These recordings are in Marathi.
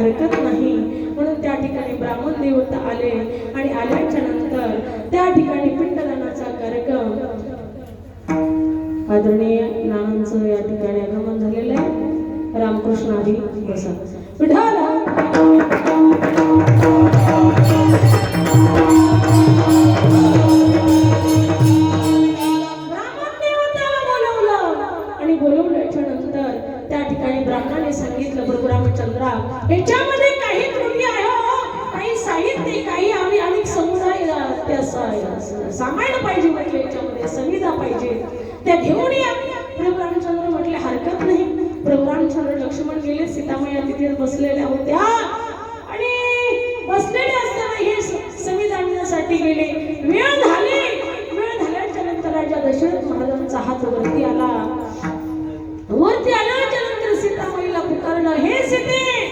हरकत नाही. म्हणून त्या ठिकाणी ब्राह्मण देवता आले आणि आल्याच्यानंतर त्या ठिकाणी पिंडदानाचा कार्यक्रम आदरणीय नानांचं या ठिकाणी आगमन झालेलं आहे. रामकृष्ण आधी बसा. विठाला त्या घेऊन या. प्रभू रामचंद्र म्हटले हरकत नाही. प्रभू रामचंद्र लक्ष्मण गेले सीतामया तिथे बसलेल्या होत्या. आणि बसलेले असताना हे स- संविधान आणण्यासाठी गेले. वेळ झाली. वेळ झाल्याच्यानंतर राजा दशरथ महाराजांचा हात वरती आला. वरती आल्याच्यानंतर सीतामाईला पुकारलं हे सीते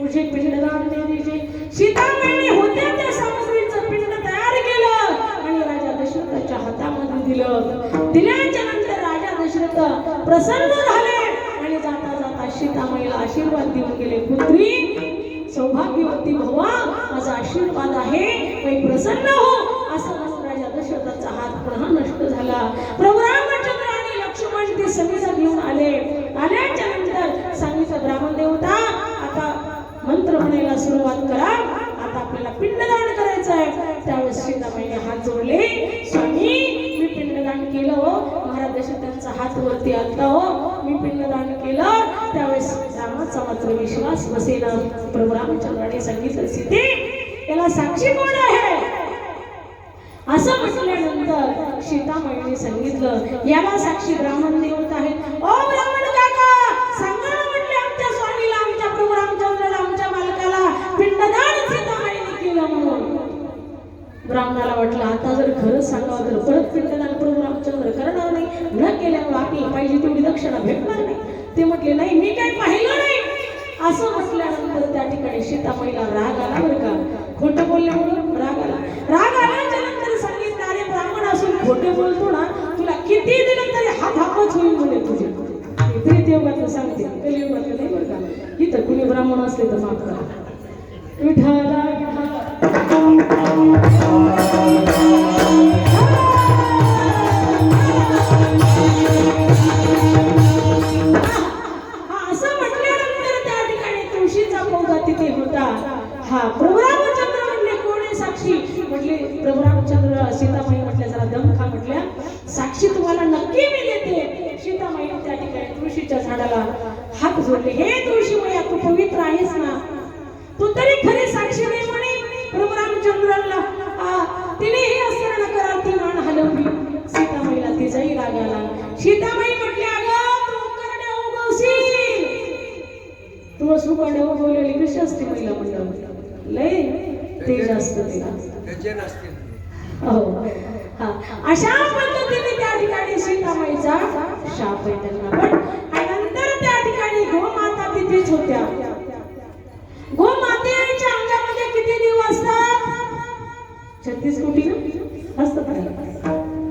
तुझे पिंडदान दे दीजिए सीतामाईने होत्या त्या सामग्रीचं पिंड तयार केलं. आणि राजा दशरथाच्या हातामध्ये दिलं. दिल्याच्या नंतर राजा दशरथ प्रसन्न झाले आणि जाता जाता सीतामाईला आशीर्वाद देऊन गेले. पुत्री सौभाग्यवती भवा माझा आशीर्वाद आहे. मी प्रसन्न हो असं राजा दशरथाचा हात पुन्हा नष्ट झाला. प्रभू रामचंद्र आणि लक्ष्मण ते सगळेजण घेऊन आले. आल्याच्यानंतर सांगितलं ब्राह्मण देवता आता मंत्र म्हणायला सुरुवात करा. आता आपल्याला पिंडदान करायचं आहे त्यावेळेस सीतामाईने हात जोडले केलं हो. महाराज देशात त्यांचा हात वरती आणला हो. मी पिंडदान केलं. त्यावेळेस रामाचा मात्र विश्वास बसेना. प्रभू रामचंद्राने सांगितलं सीते याला साक्षी कोण आहे? असं म्हटल्यानंतर सीतामाईने सांगितलं याला साक्षी ब्राह्मण देवत आहे. ओ ब्राह्मण काका सांगा म्हटले आमच्या स्वामीला आमच्या प्रभू रामचंद्राला आमच्या मालकाला. पिंडदान सीतामाईने केलं म्हणून. ब्राह्मणाला वाटलं आता जर खरं सांगावं तर परत पिंड प्रभू रामचंद्र करणार नाही न केल्यामुळे आपल्याला पाहिजे तेवढी दक्षिणा भेटणार नाही. ते म्हटले नाही मी काही पाहिलं नाही. असं म्हटल्यानंतर त्या ठिकाणी सीतामाईला राग आला बरं का. खोटं बोलल्यामुळं राग आला. राग आल्याच्यानंतर सांगितलं अरे ब्राह्मण असून खोटे बोलतो ना तुला किती दिलं तरी हात हापच होईल म्हणे तुझे. त्रेतयुगातलं सांगते कलियुगातलं नाही बरं का. इथं कुणी ब्राह्मण असले तर माफ करा. हा प्रभू रामचंद्र म्हणले कोण साक्षी? म्हटले प्रभू रामचंद्र सीतामाई म्हटल्या जरा दम खा म्हटल्या. साक्षी तुम्हाला नक्की मी देते. सीतामाईने त्या ठिकाणी तुळशीच्या झाडाला हात जोडले. हे तुळशी मैया तू पवित्र आहेस ना? तू तरी खरी साक्षी नाही म्हणे प्रभू रामचंद्राला तिने हे असताना करा ती मान हलवली. सीतामाईला तिचाही राग आला सीतामाई म्हटल्या अगं तू करड्या उगवशील हो, तू सुकंड उगवलेली कशी असते महिला म्हणलं लय तेज असतं. हो. हा. अशा पद्धतीने त्या ठिकाणी सीतामाईचा शाप आहे त्यांना पण नंतर त्या ठिकाणी गोमाता तिथेच होत्या. गोमातेच्या अंगामध्ये किती देव असतात? छत्तीस कोटी असतात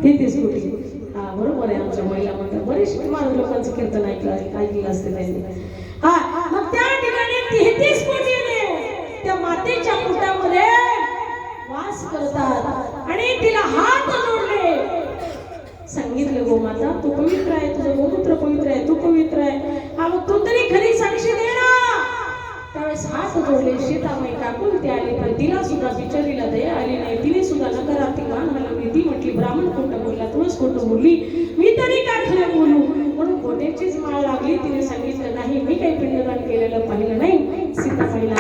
तेहतीस कोटी. हा बरोबर आहे आमच्या महिला म्हणतात बरेच माझ्या लोकांचं कीर्तन ऐकलं ऐकलं असते त्यांनी हा मग त्या ठिकाणी तेहतीस कोटी देव पतीच्या पोटामध्ये वास करतात आणि तिला हात जोडले. सांगितलं गोमाता तू पवित्र आहे तुझं गोमूत्र पवित्र आहे तू पवित्र आहे. हा मग तू तरी खरी साक्षी दे ना. त्यावेळेस हात जोडले सीतामाई काकून ते आले पण तिला सुद्धा बिचारीला दया आली नाही. तिने सुद्धा नकारार्थी मान हलवली ती म्हटली. ब्राह्मण खोटं बोलला तुळस खोटं बोलली. मी तरी काय खरं बोलू? म्हणून खोट्याचीच माळ लागली. तिने सांगितलं नाही मी काही पिंडदान केलेलं पाहिलं नाही. सीताबाईला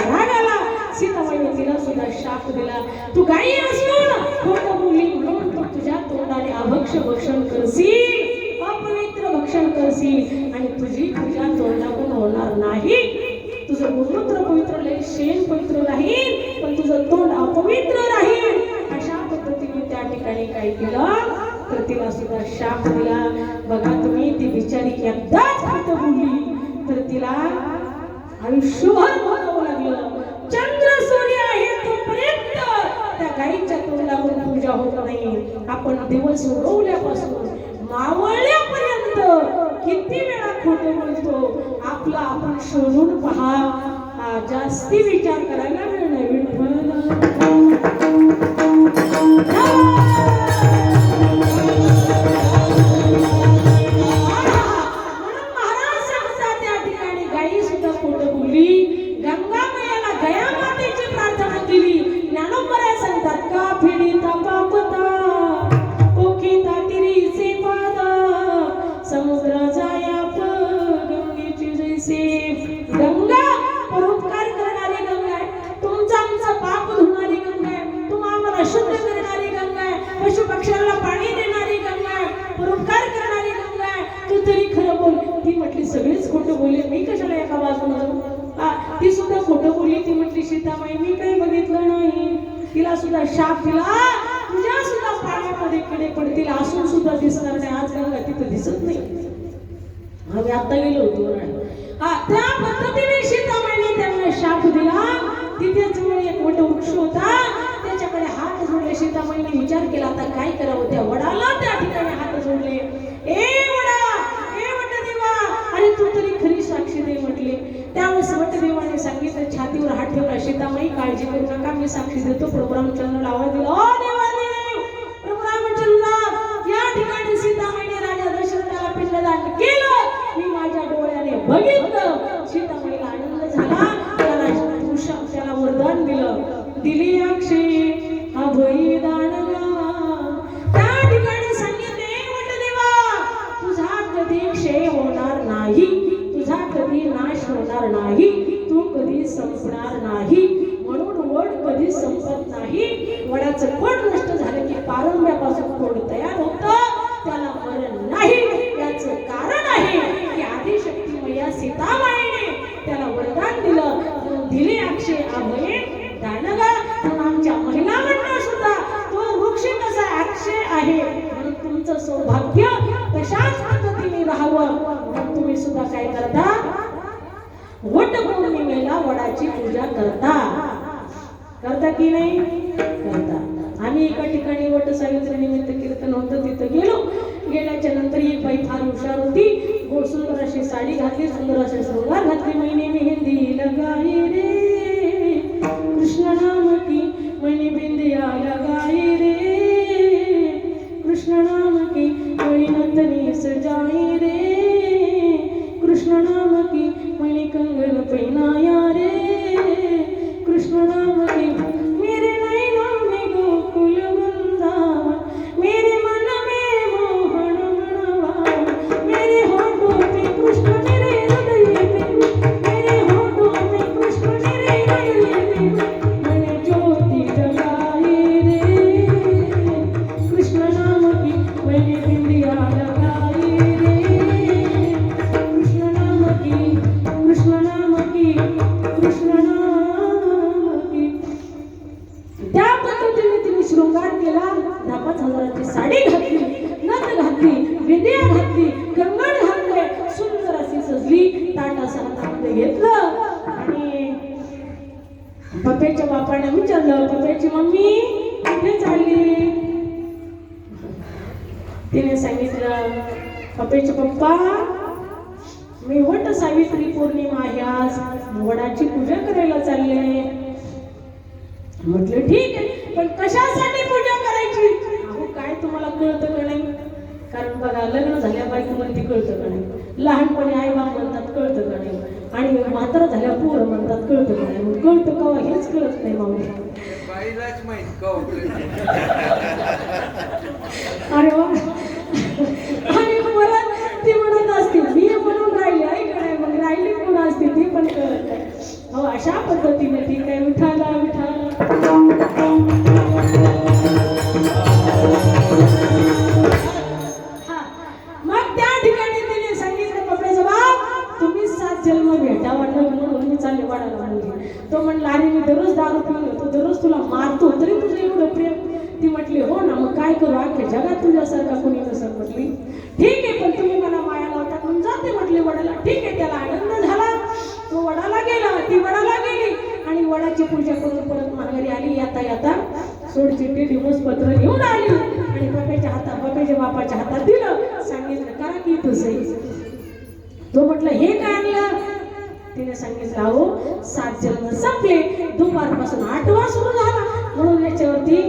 राग तिला सुद्धा शाप दिला. तू गाई असून खोटं मुली म्हणून तू तुझ्या तोंडाने अभक्ष भक्षण करशील. अपवित्र भक्षण करशील. आणि तुझी तुझ्या तोंडाकडून होणार नाही. तुझं गोमूत्र पवित्र राहील शेण पवित्र राहील पण तुझं तोंड अपवित्र राहील अशा पद्धतीने त्या ठिकाणी काय केलं? तर तिला सुद्धा शाप दिला. बघा तुम्ही ती बिचारी एकदाच खोटं बोलली. तर तिला आयुष्यभर भोगावं लागलं. पूजा होत नाही आपण दिवस उगवल्यापासून मावळल्यापर्यंत किती वेळा खोटे बोलतो. आपलं आपण शोधून पहा. हा जास्ती विचार करायला वेळ ती म्हटली सगळीच खोटं बोलली. मी कशाला एका बाजूला जाऊ? ती सुद्धा खोटं बोलली. ती म्हटली सीताबाई मी काही बघितलं नाही. तिला सुद्धा शाप दिला. तुझ्या सुद्धा पाण्यामध्ये किडे पडतील. असून सुद्धा दिसणार नाही. आज गंगा तिथं दिसत नाही. आम्ही आता गेलो होतो हा त्या पद्धतीने सीताबाईने त्यांना शाप दिला. तिथे जवळ एक मोठा वृक्ष होता. त्याच्याकडे हात जोडले. सीताबाईने विचार केला आता काय करावं? त्या वडाला त्या ठिकाणी हात जोडले. ए वटदेवा अरे तू तरी खरी साक्षी दे म्हटले त्यावेळेस वटदेवाने सांगितलं छातीवर हात ठेवला सीतामाई काळजी करू नका मी साक्षी देतो. प्रभू रामचंद्र लावा दिला. ओ देवादेव प्रभू रामचंद्र या ठिकाणी सीतामाईने राजा दशरथाला पिंडदान केलं. मी माझ्या डोळ्याने बघितलं. सीतामाईला आनंद झाला. त्याला भूषण त्याला वरदान दिलं. दिली अक्षी अभयी दान त्या ठिकाणी सांगितले देवा. तुझा कधी क्षय होणार नाही. तुझा कधी नाश होणार नाही. तू कधी संपणार नाही म्हणून वड कधी संपत नाही वडाचं खोड नष्ट झालं की पारंब्यापासून खोड तयार होतं. करता की नाही? करता. आम्ही एका ठिकाणी वट निमित्त कीर्तन होतं तिथं गेलो. गेल्याच्यानंतर एक बाई फार हुशार होती. गोड सुंदर अशी साडी घातली सुंदर असे शृंगार घातली. महिने मेहंदी लगाई रे. कृष्ण नाम की मैने बिंदिया लगाई रे. कृष्ण नाम की मणि नंदनी सजाई पप्याच्या बापाने विचारलं पप्याची मम्मी कुठे चालली? तिने सांगितलं पप्याचे पप्पा मी वट सावित्री पौर्णिमा आहे आज. वडाची पूजा करायला चालले. म्हटलं ठीक आहे पण कशासाठी पूजा करायची? अहो काय तुम्हाला कळतं का नाही? कारण बघा लग्न झाल्या बायकोमध्ये कळतं का नाही? लहानपणी आई बाप म्हणतात कळतं का नाही आणि म्हातारा झाल्या पोर म्हणतात कळतं का नाही मग कळतं का हेच कळत नाही माऊली बाईलाच माहीत का अरे वा आणि चल मग भेटा वाटलं म्हणून मी चालले वाढायला म्हणजे तो म्हणला अरे मी दररोज दारू पिऊन येतो दररोज तुला मारतो तरी तुझं एवढं प्रेम. ती म्हटली हो ना मग काय करू? अख्ख्या जगात तुझ्यासारखा कोणी कसं म्हटली ठीक आहे पण तुम्ही मला माया लावता. म्हणून जाते म्हटले वडाला. ठीक आहे त्याला आनंद झाला. तो वडाला गेला ती वडाला गेली आणि वडाची पूजा करून परत माघारी आली. येता येता सोडचिठ्ठी डिवोर्स पत्र घेऊन आली आणि बापाच्या हातात बापाच्या बापाच्या हातात दिलं. सांगितलं करा की तुझं तो म्हटलं हे काय आणलं? तिने सांगितलं अहो सात जन्म संपले. दुपारपासून आठवा सुरू झाला. म्हणून याच्यावरती